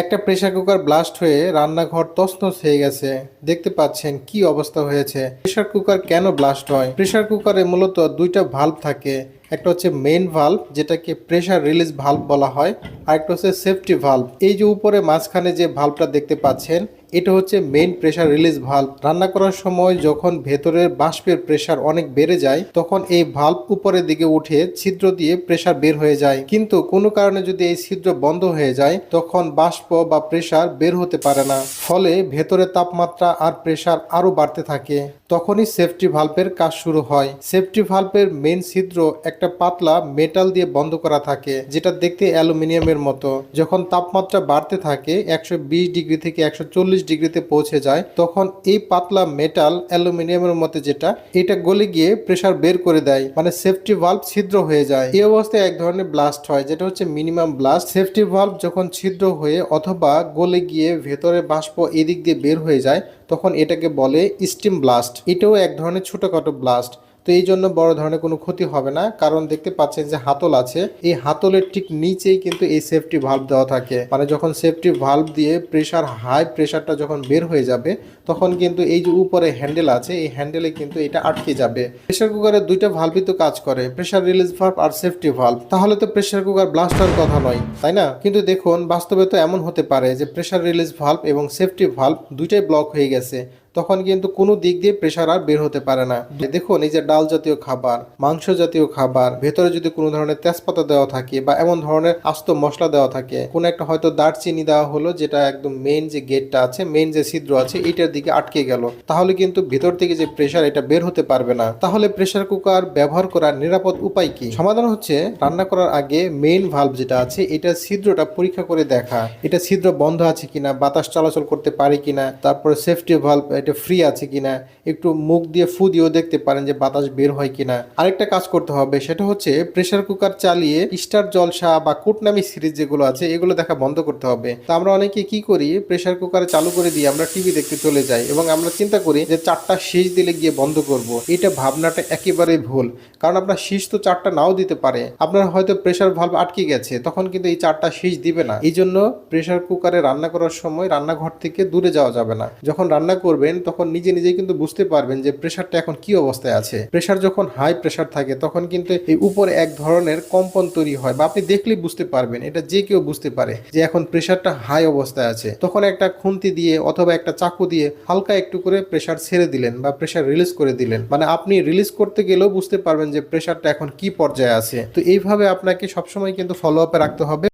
একটা pressure cooker blast হয়ে রান্নাঘর তছনছ হয়ে গেছে। দেখতে পাচ্ছেন কি অবস্থা হয়েছে। প্রেশার কুকার কেন ব্লাস্ট হয়? প্রেশার কুকারে মূলত দুইটা ভাল্ব থাকে। একটা হচ্ছে মেইন ভাল্ব যেটাকে প্রেশার রিলিজ ভাল্ব বলা হয়, আর একটা হচ্ছে সেফটি ভাল্ব এই যে উপরে মাঝখানে যে ভাল্বটা দেখতে পাচ্ছেন এটা হচ্ছে মেইন প্রেসার রিলিজ ভাল্ব রান্না করার সময় যখন ভেতরের বাষ্পের প্রেসার অনেক বেড়ে যায়, তখন এই ভাল্ব উপরের দিকে উঠে ছিদ্র দিয়ে প্রেসার বের হয়ে যায়। কিন্তু কোনো কারণে যদি এই ছিদ্র বন্ধ হয়ে যায়, তখন বাষ্প বা প্রেসার বের হতে পারে না। ফলে ভেতরে তাপমাত্রা আর প্রেসার আরও বাড়তে থাকে। তখনই সেফটি ভাল্বের কাজ শুরু হয়। সেফটি ভাল্বের মেইন ছিদ্র একটা পাতলা মেটাল দিয়ে বন্ধ করা থাকে, যেটা দেখতে অ্যালুমিনিয়ামের মতো। যখন তাপমাত্রা বাড়তে থাকে, একশো বিশ ডিগ্রি থেকে একশো চল্লিশ ডিগ্রিতে পৌঁছে যায়, তখন এই পাতলা মেটাল অ্যালুমিনিয়ামের মতো যেটা, এটা গলে গিয়ে প্রেসার বের করে দেয় মানে সেফটি ভাল্ব ছিদ্র হয়ে যায়। এই অবস্থায় এক ধরনের ব্লাস্ট হয়, যেটা হচ্ছে মিনিমাম ব্লাস্ট সেফটি ভাল্ব যখন ছিদ্র হয়ে অথবা গলে গিয়ে ভেতরে বাষ্প এদিক দিয়ে বের হয়ে যায়, তখন এটাকে বলে স্টিম ব্লাস্ট এটাও এক ধরনের ছোটখাটো ব্লাস্ট তো এই জন্য বড় ধরনের কোনো ক্ষতি হবে না। কারণ দেখতে পাচ্ছেন যে হাতল আছে। এই হাতলের ঠিক নিচেই কিন্তু এই সেফটি ভাল্ব দেওয়া থাকে। মানে যখন সেফটি ভাল্ব দিয়ে প্রেসার হাই প্রেসারটা যখন বের হয়ে যাবে, তখন কিন্তু এই যে উপরে হ্যান্ডেল আছে, এই হ্যান্ডেলে কিন্তু এটা আটকে যাবে। প্রেসার কুকারে দুইটা ভাল্বই তো কাজ করে। প্রেসার রিলিজ ভাল্ব আর সেফটি ভাল্ব তাহলে তো প্রেসার কুকার ব্লাস্ট হওয়ার কথা নয়, তাই না? কিন্তু দেখুন, বাস্তবে তো এমন হতে পারে যে প্রেসার রিলিজ ভাল্ব এবং সেফটি ভাল্ব দুইটাই ব্লক হয়ে গেছে। তখন কিন্তু কোনো দিক দিয়ে প্রেশার আর বের হতে পারে না। দেখুন, এই যে ডাল জাতীয় খাবার, মাংস জাতীয় খাবার, ভেতরে যদি কোনো ধরনের তেজপাতা দেওয়া থাকে বা এমন ধরনের আস্ত মশলা দেওয়া থাকে, কোনো একটা হয়তো দারচিনি দেওয়া হলো যেটা একদম মেইন যে গেটটা আছে মেইন যে ছিদ্র আছে এটার দিকে আটকে গেল। তাহলে কিন্তু ভেতর থেকে যে প্রেশার এটা বের হতে পারবে না। তাহলে প্রেশার কুকার ব্যবহার করার নিরাপদ উপায় কি? সমাধান হচ্ছে রান্না করার আগে মেইন ভাল্ব যেটা আছে, এটা ছিদ্রটা পরীক্ষা করে দেখা। এটা ছিদ্র বন্ধ আছে কিনা, বাতাস চলাচল করতে পারে কিনা, তারপরে সেফটি ভাল্ব এটা ফ্রি আছে কিনা, একটু মুখ দিয়ে ফু দিয়েও দেখতে পারেন যে বাতাস বের হয় কিনা। আরেকটা কাজ করতে হবে, সেটা হচ্ছে প্রেশার কুকার চালিয়ে স্টার জলসা বা কুটনামি সিরিজ যেগুলো আছে, এগুলো দেখা বন্ধ করতে হবে। তা আমরা অনেকে কি করি প্রেশার কুকারে চালু করে দিয়ে আমরা টিভি দেখতে চলে যাই এবং আমরা চিন্তা করি যে চারটা শীষ দিলে গিয়ে বন্ধ করব। এটা ভাবনাটা একেবারেই ভুল। কারণ আপনার শীষ তো চারটা নাও দিতে পারে। আপনার হয়তো প্রেশার ভাল্ব আটকে গেছে, তখন কিন্তু এই চারটা শীষ দিবে না। এই জন্য প্রেসার কুকারে রান্না করার সময় রান্নাঘর থেকে দূরে যাওয়া যাবে না। যখন রান্না করবেন তখন নিজে নিজে কিন্তু বুঝতে পারবেন যে প্রেসারটা এখন কি অবস্থায় আছে। প্রেসার যখন হাই প্রেসার থাকে, তখন কিন্তু এই উপরে এক ধরনের কম্পন তৈরি হয় বা আপনি দেখলেই বুঝতে পারবেন, এটা যে কেউ বুঝতে পারে যে এখন প্রেসারটা হাই অবস্থায় আছে। তখন একটা খুন্তি দিয়ে অথবা একটা চাকু দিয়ে হালকা একটু করে প্রেসার ছেড়ে দিলেন বা প্রেসার রিলিজ করে দিলেন। মানে আপনি রিলিজ করতে গেলেও বুঝতে পারবেন যে প্রেশারটা এখন কি পর্যায়ে আছে। তো এইভাবে আপনাকে সবসময় কিন্তু ফলো আপে রাখতে হবে।